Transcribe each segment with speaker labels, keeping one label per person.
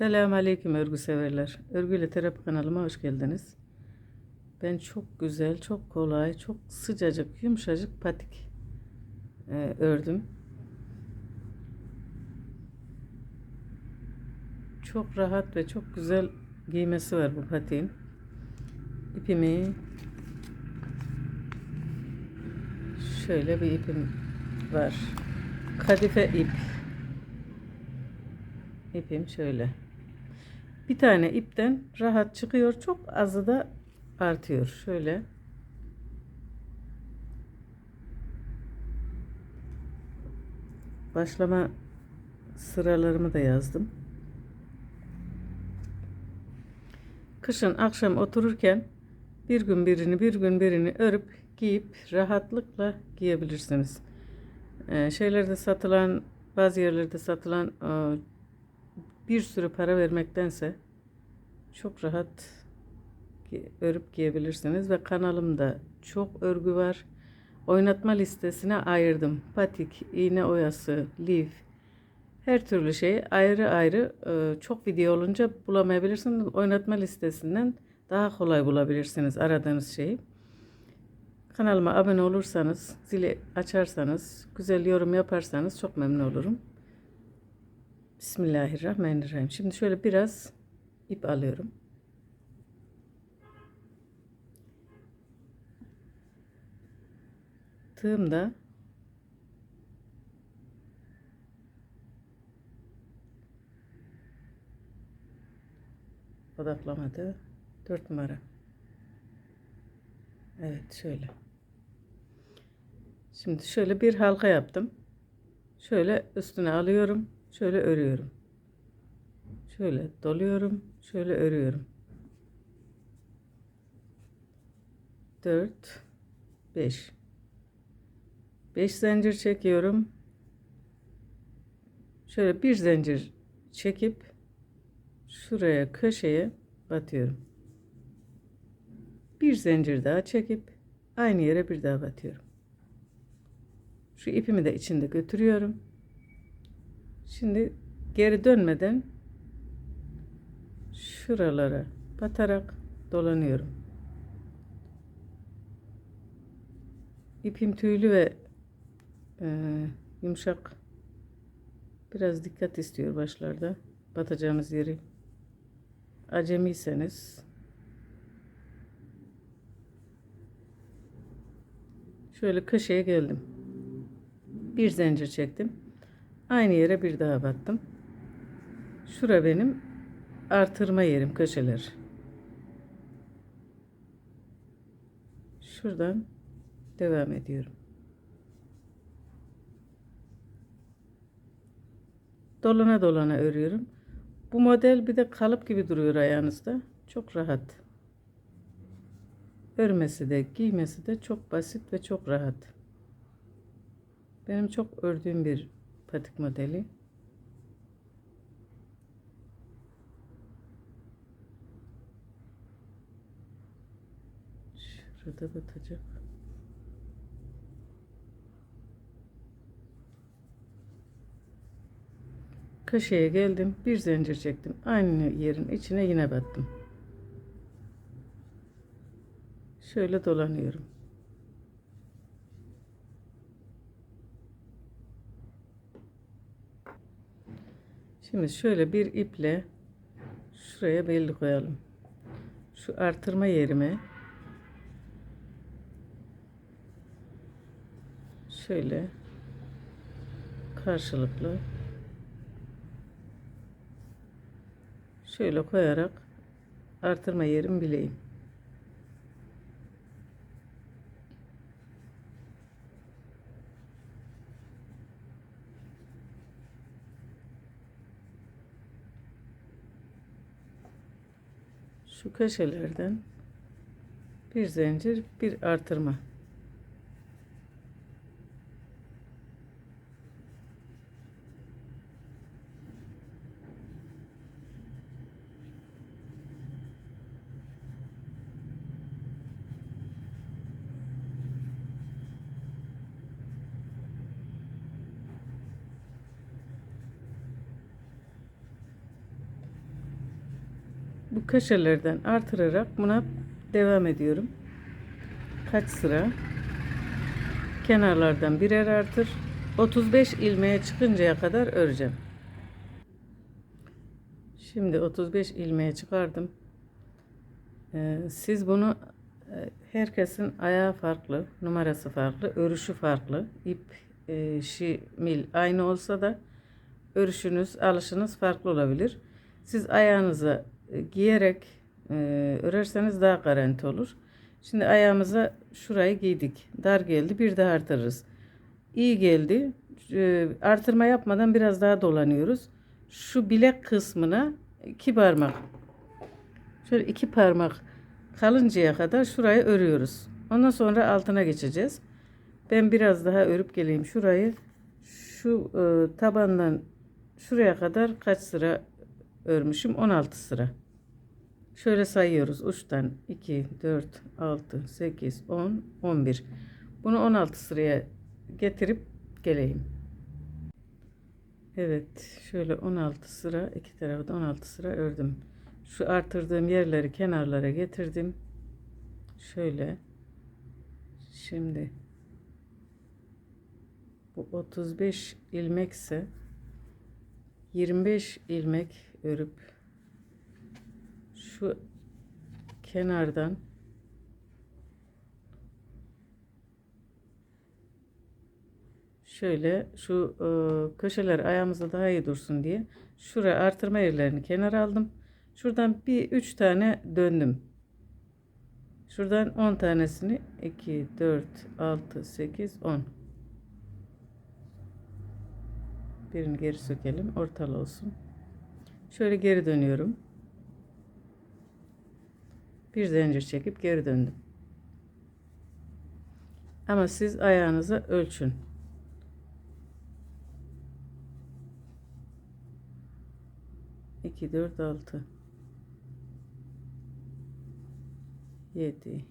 Speaker 1: Selamun Aleyküm örgü severler. Örgüyle Terapi kanalıma hoş geldiniz. Ben çok güzel, çok kolay, çok sıcacık, yumuşacık patik e, ördüm. Çok rahat ve çok güzel giymesi var bu patiğin. İpimi şöyle bir ipim var. Kadife ip. İpim şöyle. Bir tane ipten rahat çıkıyor. Çok azı da artıyor. Şöyle. Başlama sıralarımı da yazdım. Kışın akşam otururken bir gün birini bir gün birini örüp giyip rahatlıkla giyebilirsiniz. Ee, şeylerde satılan bazı yerlerde satılan e, bir sürü para vermektense çok rahat örüp giyebilirsiniz ve kanalımda çok örgü var. Oynatma listesine ayırdım. Patik, iğne oyası, lif, her türlü şeyi ayrı ayrı e, çok video olunca bulamayabilirsiniz. Oynatma listesinden daha kolay bulabilirsiniz aradığınız şeyi. Kanalıma abone olursanız, zili açarsanız, güzel yorum yaparsanız çok memnun olurum. Bismillahirrahmanirrahim. Şimdi şöyle biraz ip alıyorum. Tığımda odaklamadı. 4 numara. Evet şöyle. Şimdi şöyle bir halka yaptım. Şöyle üstüne alıyorum. Şöyle örüyorum. Şöyle doluyorum. Şöyle örüyorum. 4 5 5 zincir çekiyorum. Şöyle bir zincir çekip şuraya köşeye batıyorum. Bir zincir daha çekip aynı yere bir daha batıyorum. Şu ipimi de içinde götürüyorum. Şimdi geri dönmeden şuralara batarak dolanıyorum. İpim tüylü ve e, yumuşak. Biraz dikkat istiyor başlarda. Batacağımız yeri. Acemiyseniz şöyle köşeye geldim. Bir zincir çektim. Aynı yere bir daha battım. Şura benim artırma yerim köşeler. Şuradan devam ediyorum. Dolana dolana örüyorum. Bu model bir de kalıp gibi duruyor ayağınızda. Çok rahat. Örmesi de giymesi de çok basit ve çok rahat. Benim çok ördüğüm bir patik modeli. Şurada batacak. Köşeye geldim. Bir zincir çektim. Aynı yerin içine yine battım. Şöyle dolanıyorum. Şimdi şöyle bir iple şuraya belli koyalım. Şu artırma yerime şöyle karşılıklı şöyle koyarak artırma yerim bileyim. Şu köşelerden bir zincir, bir artırma. Bu köşelerden artırarak buna devam ediyorum. Kaç sıra? Kenarlardan birer artır. 35 ilmeğe çıkıncaya kadar öreceğim. Şimdi 35 ilmeğe çıkardım. Ee, siz bunu e, herkesin ayağı farklı, numarası farklı, örüşü farklı. İp e, şi mil aynı olsa da örüşünüz, alışınız farklı olabilir. Siz ayağınıza giyerek e, örerseniz daha garanti olur. Şimdi ayağımıza şurayı giydik. Dar geldi, bir daha artırırız. İyi geldi. E, artırma yapmadan biraz daha dolanıyoruz. Şu bilek kısmına iki parmak Şöyle iki parmak kalıncaya kadar şurayı örüyoruz. Ondan sonra altına geçeceğiz. Ben biraz daha örüp geleyim şurayı. Şu e, tabandan şuraya kadar kaç sıra örmüşüm? 16 sıra. Şöyle sayıyoruz uçtan 2, 4, 6, 8, 10, 11. Bunu 16 sıraya getirip geleyim. Evet şöyle 16 sıra iki tarafta 16 sıra ördüm. Şu artırdığım yerleri kenarlara getirdim. Şöyle. Şimdi bu 35 ilmekse 25 ilmek örüp şu kenardan şöyle şu e, köşeler ayağımızda daha iyi dursun diye şuraya artırma yerlerini kenara aldım. Şuradan bir üç tane döndüm. Şuradan 10 tanesini 2 4 6 8 10 Birini geri sökelim. Ortalı olsun. Şöyle geri dönüyorum. Bir zincir çekip geri döndüm. Ama siz ayağınıza ölçün. 2 4 6 7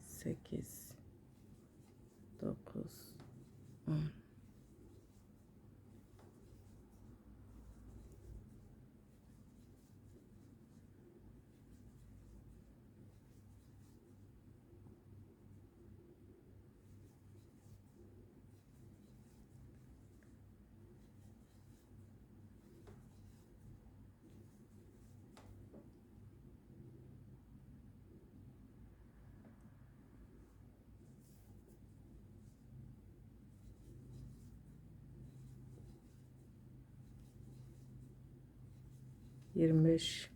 Speaker 1: 8 9 10 25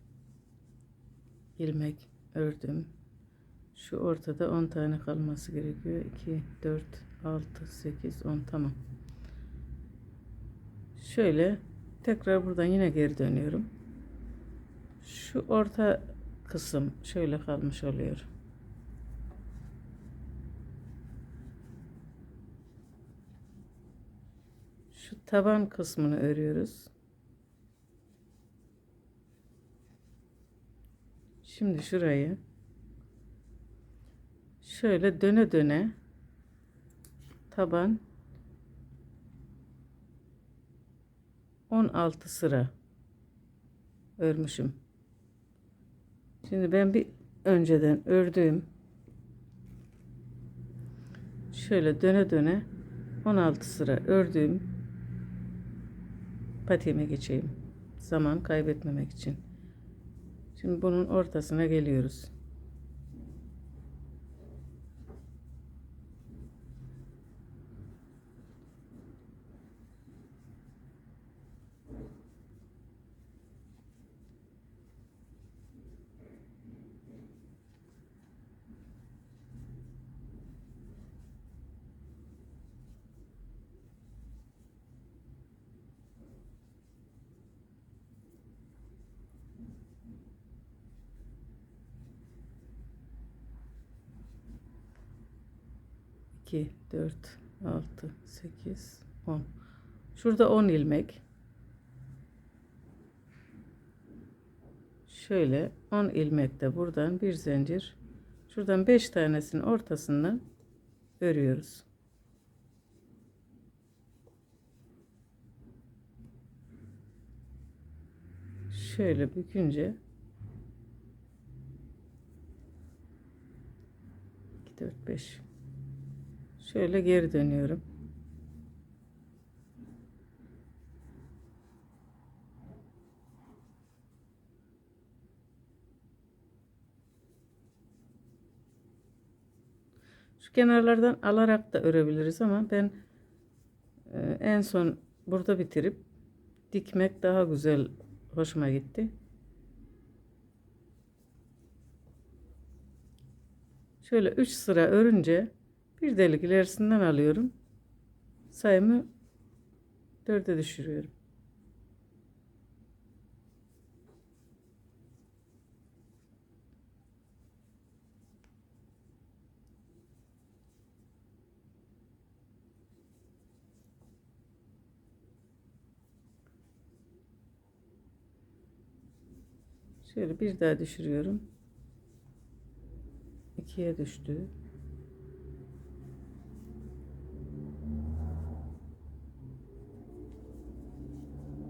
Speaker 1: ilmek ördüm. Şu ortada 10 tane kalması gerekiyor. 2 4 6 8 10 tamam. Şöyle tekrar buradan yine geri dönüyorum. Şu orta kısım şöyle kalmış oluyor. Şu taban kısmını örüyoruz. Şimdi şurayı şöyle döne döne taban 16 sıra örmüşüm. Şimdi ben bir önceden ördüğüm şöyle döne döne 16 sıra ördüğüm patiğime geçeyim. Zaman kaybetmemek için. Şimdi bunun ortasına geliyoruz. 2, 4, 6, 8, 10. Şurada 10 ilmek. Şöyle 10 ilmek de buradan bir zincir. Şuradan 5 tanesinin ortasından örüyoruz. Şöyle bükünce 2, 4, 5 Şöyle geri dönüyorum. Şu kenarlardan alarak da örebiliriz ama ben e, en son burada bitirip dikmek daha güzel hoşuma gitti. Şöyle 3 sıra örünce bir delik ilerisinden alıyorum. Sayımı 4'e düşürüyorum. Şöyle bir daha düşürüyorum. 2'ye düştü.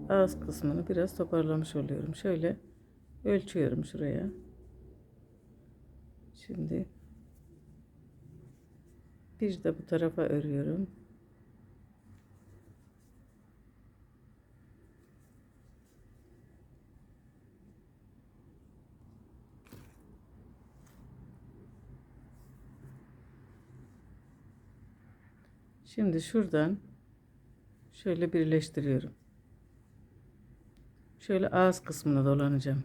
Speaker 1: Ağız kısmını biraz toparlamış oluyorum. Şöyle ölçüyorum şuraya. Şimdi bir de bu tarafa örüyorum. Şimdi şuradan şöyle birleştiriyorum. Şöyle ağız kısmına dolanacağım.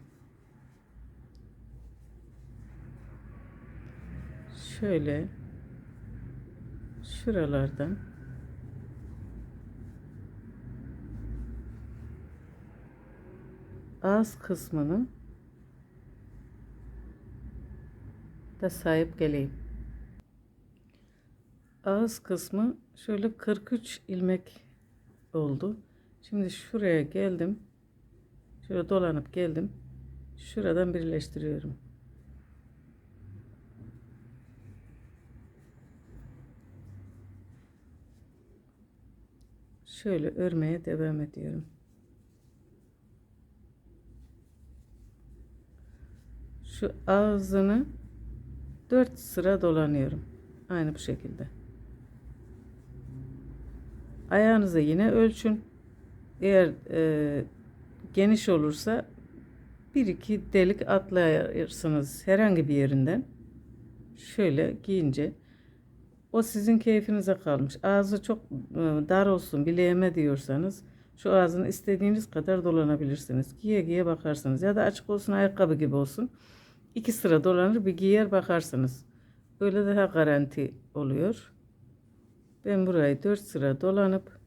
Speaker 1: Şöyle şuralardan ağız kısmını da sahip geleyim. Ağız kısmı şöyle 43 ilmek oldu. Şimdi şuraya geldim. Şöyle dolanıp geldim. Şuradan birleştiriyorum. Şöyle örmeye devam ediyorum. Şu ağzını 4 sıra dolanıyorum. Aynı bu şekilde. Ayağınızı yine ölçün. Eğer e, geniş olursa bir iki delik atlayırsınız herhangi bir yerinden. Şöyle giyince o sizin keyfinize kalmış. Ağzı çok e, dar olsun bileğime diyorsanız şu ağzını istediğiniz kadar dolanabilirsiniz. Giye giye bakarsınız ya da açık olsun ayakkabı gibi olsun. İki sıra dolanır bir giyer bakarsınız. Öyle daha garanti oluyor. Ben burayı dört sıra dolanıp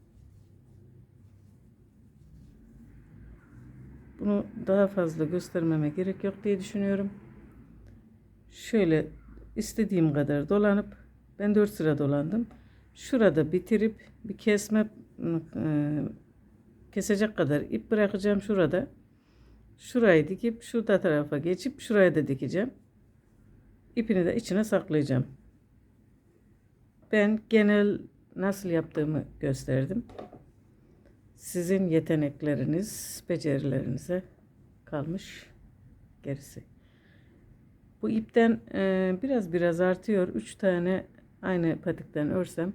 Speaker 1: bunu daha fazla göstermeme gerek yok diye düşünüyorum. Şöyle istediğim kadar dolanıp ben dört sıra dolandım. Şurada bitirip bir kesme e, kesecek kadar ip bırakacağım şurada. Şurayı dikip şu da tarafa geçip şuraya da dikeceğim. İpini de içine saklayacağım. Ben genel nasıl yaptığımı gösterdim. Sizin yetenekleriniz, becerilerinize kalmış gerisi. Bu ipten e, biraz biraz artıyor. 3 tane aynı patikten örsem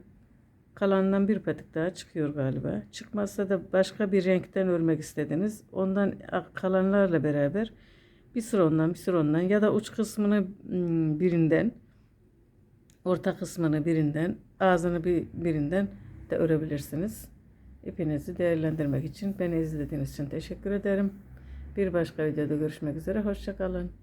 Speaker 1: kalanından bir patik daha çıkıyor galiba. Çıkmazsa da başka bir renkten örmek istediniz. Ondan kalanlarla beraber bir sıra ondan bir sıra ondan ya da uç kısmını ım, birinden orta kısmını birinden ağzını bir birinden de örebilirsiniz. İpinizi değerlendirmek için beni izlediğiniz için teşekkür ederim. Bir başka videoda görüşmek üzere. Hoşçakalın.